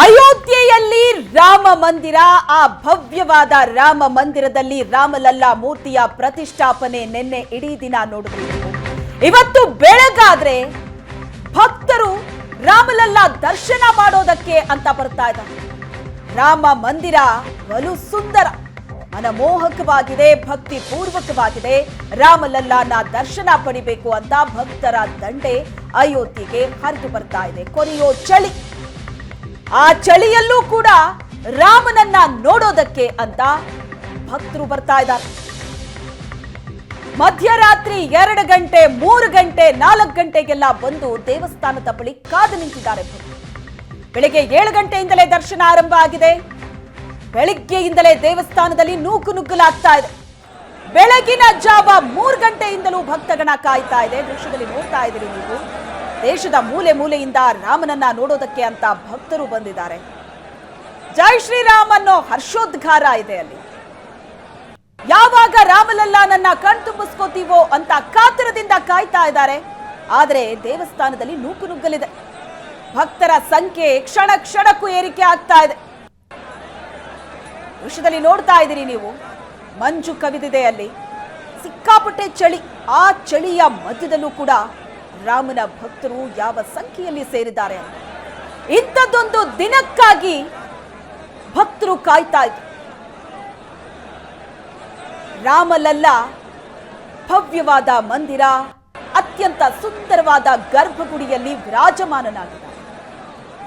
ಅಯೋಧ್ಯೆಯಲ್ಲಿ ರಾಮ ಮಂದಿರ, ಆ ಭವ್ಯವಾದ ರಾಮ ಮಂದಿರದಲ್ಲಿ ರಾಮಲಲ್ಲಾ ಮೂರ್ತಿಯ ಪ್ರತಿಷ್ಠಾಪನೆ ನಿನ್ನೆ ಇಡೀ ದಿನ ನೋಡಿದ್ರು ಇವತ್ತು ಬೆಳಗಾದ್ರೆ ಭಕ್ತರು ರಾಮಲಲ್ಲಾ ದರ್ಶನ ಮಾಡೋದಕ್ಕೆ ಅಂತ ಬರ್ತಾ ಇದ್ದಾರೆ. ರಾಮ ಮಂದಿರ ಬಲು ಸುಂದರ, ಮನಮೋಹಕವಾಗಿದೆ ಭಕ್ತಿ ಪೂರ್ವಕವಾಗಿದೆ ರಾಮಲಲ್ಲಾನ ದರ್ಶನ ಪಡಿಬೇಕು ಅಂತ ಭಕ್ತರ ದಂಡೆ ಅಯೋಧ್ಯೆಗೆ ಹರಿದು ಬರ್ತಾ ಇದೆ. ಕೊನೆಯೋ ಚಳಿ. ಆ ಚಳಿಯಲ್ಲೂ ಕೂಡ ರಾಮನನ್ನ ನೋಡೋದಕ್ಕೆ ಅಂತ ಭಕ್ತರು ಬರ್ತಾ ಇದ್ದಾರೆ. ಮಧ್ಯರಾತ್ರಿ ಎರಡು ಗಂಟೆ, ಮೂರು ಗಂಟೆ, ನಾಲ್ಕು ಗಂಟೆಗೆಲ್ಲ ಬಂದು ದೇವಸ್ಥಾನದ ಬಳಿ ಕಾದು ನಿಂತಿದ್ದಾರೆ ಭಕ್ತರು. ಬೆಳಿಗ್ಗೆ ಏಳು ಗಂಟೆಯಿಂದಲೇ ದರ್ಶನ ಆರಂಭ ಆಗಿದೆ. ಬೆಳಿಗ್ಗೆಯಿಂದಲೇ ದೇವಸ್ಥಾನದಲ್ಲಿ ನೂಕು ನುಗ್ಗಲಾಗ್ತಾ ಇದೆ. ಬೆಳಗಿನ ಜಾವ ಮೂರು ಗಂಟೆಯಿಂದಲೂ ಭಕ್ತಗಣ ಕಾಯ್ತಾ ಇದೆ. ದೃಶ್ಯದಲ್ಲಿ ನೋಡ್ತಾ ಇದ್ದೀರಿ ನೀವು. ದೇಶದ ಮೂಲೆ ಮೂಲೆಯಿಂದ ರಾಮನನ್ನ ನೋಡೋದಕ್ಕೆ ಅಂತ ಭಕ್ತರು ಬಂದಿದ್ದಾರೆ. ಜೈ ಶ್ರೀರಾಮ್ ಅನ್ನೋ ಹರ್ಷೋದ್ಗಾರ ಇದೆ ಅಲ್ಲಿ. ಯಾವಾಗ ರಾಮಲಲ್ಲಾನನ್ನ ಕಣ್ತುಂಬಿಸ್ಕೋತೀವೋ ಅಂತ ಕಾತರದಿಂದ ಕಾಯ್ತಾ ಇದ್ದಾರೆ. ಆದರೆ ದೇವಸ್ಥಾನದಲ್ಲಿ ನೂಕು ನುಗ್ಗಲಿದೆ. ಭಕ್ತರ ಸಂಖ್ಯೆ ಕ್ಷಣ ಕ್ಷಣಕ್ಕೂ ಏರಿಕೆ ಆಗ್ತಾ ಇದೆ. ದೃಶ್ಯದಲ್ಲಿ ನೋಡ್ತಾ ಇದ್ದೀರಿ ನೀವು. ಮಂಜು ಕವಿದಿದೆ ಅಲ್ಲಿ. ಸಿಕ್ಕಾಪಟ್ಟೆ ಚಳಿ. ಆ ಚಳಿಯ ಮಧ್ಯದಲ್ಲೂ ಕೂಡ ರಾಮನ ಭಕ್ತರು ಯಾವ ಸಂಖ್ಯೆಯಲ್ಲಿ ಸೇರಿದ್ದಾರೆ? ಅಂತ ಇಂಥದ್ದೊಂದು ದಿನಕ್ಕಾಗಿ ಭಕ್ತರು ಕಾಯ್ತಾ ಇದ್ರು. ರಾಮಲಲ್ಲ, ಭವ್ಯವಾದ ಮಂದಿರ, ಅತ್ಯಂತ ಸುಂದರವಾದ ಗರ್ಭಗುಡಿಯಲ್ಲಿ ವಿರಾಜಮಾನನಾಗಿದ್ದ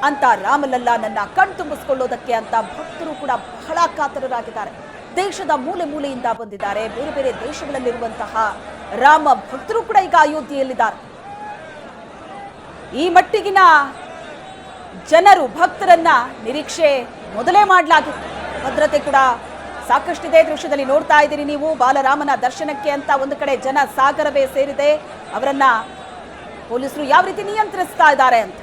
ಅಂತ ರಾಮಲಲ್ಲಾನನ್ನ ಕಣ್ತುಂಬಿಸ್ಕೊಳ್ಳೋದಕ್ಕೆ ಅಂತ ಭಕ್ತರು ಕೂಡ ಬಹಳ ಕಾತರರಾಗಿದ್ದಾರೆ. ದೇಶದ ಮೂಲೆ ಮೂಲೆಯಿಂದ ಬಂದಿದ್ದಾರೆ. ಬೇರೆ ಬೇರೆ ದೇಶಗಳಲ್ಲಿರುವಂತಹ ರಾಮ ಭಕ್ತರು ಕೂಡ ಈಗ ಅಯೋಧ್ಯೆಯಲ್ಲಿದ್ದಾರೆ. ಈ ಮಟ್ಟಿಗಿನ ಜನರು, ಭಕ್ತರನ್ನ ನಿರೀಕ್ಷೆ ಮೊದಲೇ ಮಾಡಲಾಗಿತ್ತು. ಭದ್ರತೆ ಕೂಡ ಸಾಕಷ್ಟಿದೆ ದೃಶ್ಯದಲ್ಲಿ ನೋಡ್ತಾ ಇದ್ದೀರಿ ನೀವು. ಬಾಲರಾಮನ ದರ್ಶನಕ್ಕೆ ಅಂತ ಒಂದು ಕಡೆ ಜನ ಸಾಗರವೇ ಸೇರಿದೆ. ಅವರನ್ನ ಪೊಲೀಸರು ಯಾವ ರೀತಿ ನಿಯಂತ್ರಿಸ್ತಾ ಇದ್ದಾರೆ ಅಂತ?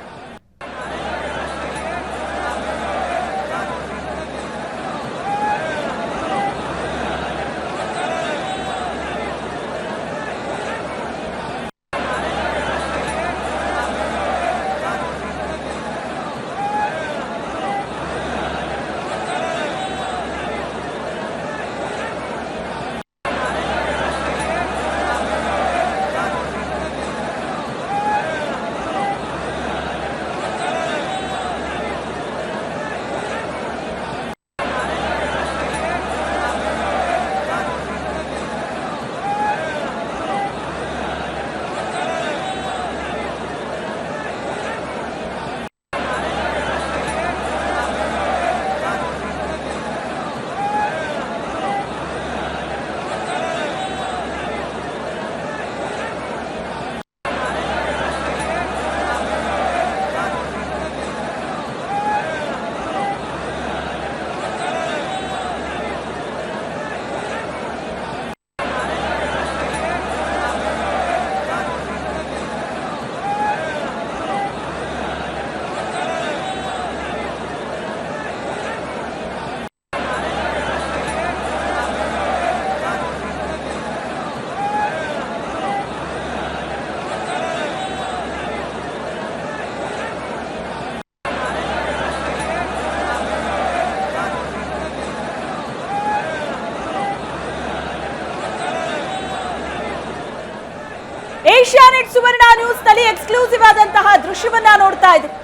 ಏಷ್ಯಾನೆಟ್ ಸುವರ್ಣ ನ್ಯೂಸ್ನಲ್ಲಿ ಎಕ್ಸ್ಕ್ಲೂಸಿವ್ ಆದಂತಹ ದೃಶ್ಯವನ್ನ ನೋಡ್ತಾ ಇದ್ದೀವಿ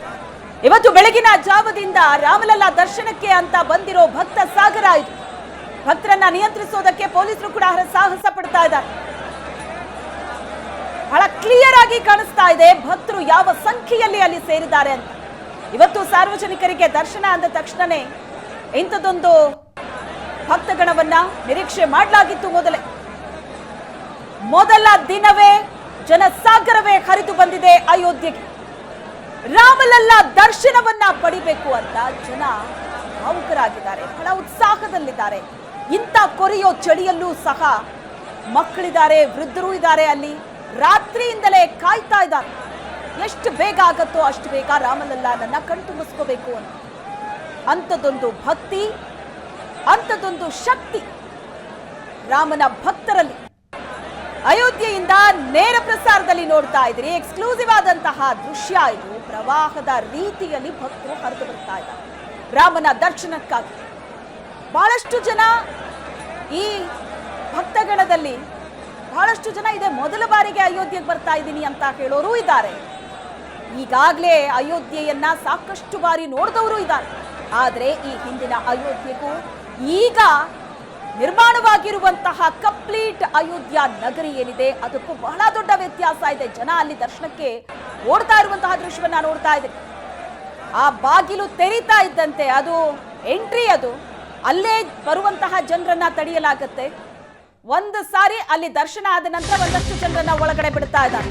ಇವತ್ತು ಬೆಳಗಿನ ಜಾವದಿಂದ ರಾಮಲಲ್ಲಾ ದರ್ಶನಕ್ಕೆ ಅಂತ ಬಂದಿರೋ ಭಕ್ತ ಸಾಗರ ಇದು. ಭಕ್ತರನ್ನ ನಿಯಂತ್ರಿಸೋದಕ್ಕೆ ಪೊಲೀಸರು ಕೂಡ ಸಾಹಸ ಪಡ್ತಾ ಇದ್ದಾರೆ. ಬಹಳ ಕ್ಲಿಯರ್ ಆಗಿ ಕಾಣಿಸ್ತಾ ಇದೆ ಭಕ್ತರು ಯಾವ ಸಂಖ್ಯೆಯಲ್ಲಿ ಅಲ್ಲಿ ಸೇರಿದ್ದಾರೆ ಅಂತ. ಇವತ್ತು ಸಾರ್ವಜನಿಕರಿಗೆ ದರ್ಶನ ಅಂದ ತಕ್ಷಣನೇ ಇಂಥದ್ದೊಂದು ಭಕ್ತಗಣವನ್ನ ನಿರೀಕ್ಷೆ ಮಾಡಲಾಗಿತ್ತು ಮೊದಲೇ. ಮೊದಲ ದಿನವೇ ಜನಸಾಗರವೇ ಹರಿದು ಬಂದಿದೆ ಅಯೋಧ್ಯೆಗೆ. ರಾಮಲಲ್ಲ ದರ್ಶನವನ್ನ ಪಡಿಬೇಕು ಅಂತ ಜನ ಭಾವುಕರಾಗಿದ್ದಾರೆ, ಬಹಳ ಉತ್ಸಾಹದಲ್ಲಿದ್ದಾರೆ. ಇಂಥ ಕೊರೆಯೋ ಚಳಿಯಲ್ಲೂ ಸಹ ಮಕ್ಕಳಿದ್ದಾರೆ, ವೃದ್ಧರು ಇದ್ದಾರೆ ಅಲ್ಲಿ. ರಾತ್ರಿಯಿಂದಲೇ ಕಾಯ್ತಾ ಇದ್ದಾರೆ. ಎಷ್ಟು ಬೇಗ ಆಗತ್ತೋ ಅಷ್ಟು ಬೇಗ ರಾಮಲಲ್ಲಾನನ್ನ ಕಣ್ತುಂಬಿಸ್ಕೋಬೇಕು ಅಂತ. ಅಂಥದ್ದೊಂದು ಭಕ್ತಿ, ಅಂಥದ್ದೊಂದು ಶಕ್ತಿ ರಾಮನ ಭಕ್ತರಲ್ಲಿ. ಅಯೋಧ್ಯೆಯಿಂದ ನೇರ ಪ್ರಸಾರದಲ್ಲಿ ನೋಡ್ತಾ ಇದ್ದೀರಿ. ಎಕ್ಸ್ಕ್ಲೂಸಿವ್ ಆದಂತಹ ದೃಶ್ಯ ಇದು. ಪ್ರವಾಹದ ರೀತಿಯಲ್ಲಿ ಭಕ್ತರು ಹರಿದು ಬರ್ತಾ ಇದ್ದಾರೆ. ರಾಮನ ದರ್ಶನಕ್ಕಾಗಿ. ಬಹಳಷ್ಟು ಜನ ಈ ಭಕ್ತಗಣದಲ್ಲಿ ಬಹಳಷ್ಟು ಜನ ಇದೆ ಮೊದಲ ಬಾರಿಗೆ ಅಯೋಧ್ಯೆಗೆ ಬರ್ತಾ ಇದ್ದೀನಿ ಅಂತ ಕೇಳೋರು ಇದ್ದಾರೆ. ಈಗಾಗಲೇ ಅಯೋಧ್ಯೆಯನ್ನ ಸಾಕಷ್ಟು ಬಾರಿ ನೋಡಿದವರು ಇದ್ದಾರೆ. ಆದರೆ ಈ ಹಿಂದಿನ ಅಯೋಧ್ಯೆಗೂ ಈಗ ನಿರ್ಮಾಣವಾಗಿರುವಂತಹ ಕಂಪ್ಲೀಟ್ ಅಯೋಧ್ಯ ನಗರಿ ಏನಿದೆ, ಅದಕ್ಕೂ ಬಹಳ ದೊಡ್ಡ ವ್ಯತ್ಯಾಸ ಇದೆ. ಜನ ಅಲ್ಲಿ ದರ್ಶನಕ್ಕೆ ಓಡ್ತಾ ಇರುವಂತಹ ದೃಶ್ಯವನ್ನ ನೋಡ್ತಾ ಇದ್ದೀನಿ ಆ ಬಾಗಿಲು ತೆರೀತಾ ಇದ್ದಂತೆ, ಅದು ಎಂಟ್ರಿ ಅದು. ಅಲ್ಲೇ ಬರುವಂತಹ ಜನರನ್ನ ತಡೆಯಲಾಗುತ್ತೆ. ಒಂದು ಸಾರಿ ಅಲ್ಲಿ ದರ್ಶನ ಆದ ನಂತರ ಒಂದಷ್ಟು ಜನರನ್ನ ಒಳಗಡೆ ಬಿಡ್ತಾ ಇದ್ದಾರೆ.